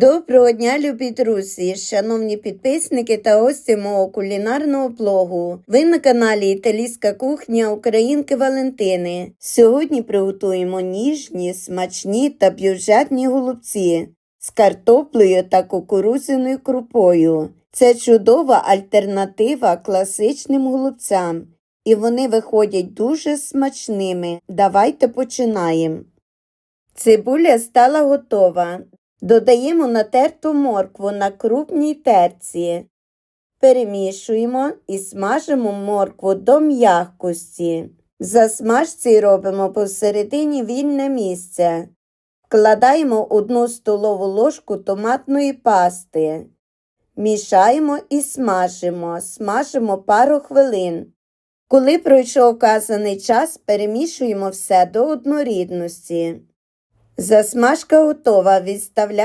Доброго дня, любі друзі, шановні підписники та гості мого кулінарного блогу. Ви на каналі Італійська кухня Українки Валентини. Сьогодні приготуємо ніжні, смачні та бюджетні голубці з картоплею та кукурудзяною крупою. Це чудова альтернатива класичним голубцям, і вони виходять дуже смачними. Давайте починаємо. Цибуля стала готова. Додаємо натерту моркву на крупній терці. Перемішуємо і смажимо моркву до м'якості. Засмажці робимо посередині вільне місце. Вкладаємо одну столову ложку томатної пасти. Мішаємо і смажимо. Смажимо пару хвилин. Коли пройшов вказаний час, перемішуємо все до однорідності. Засмажка готова. Відставляємо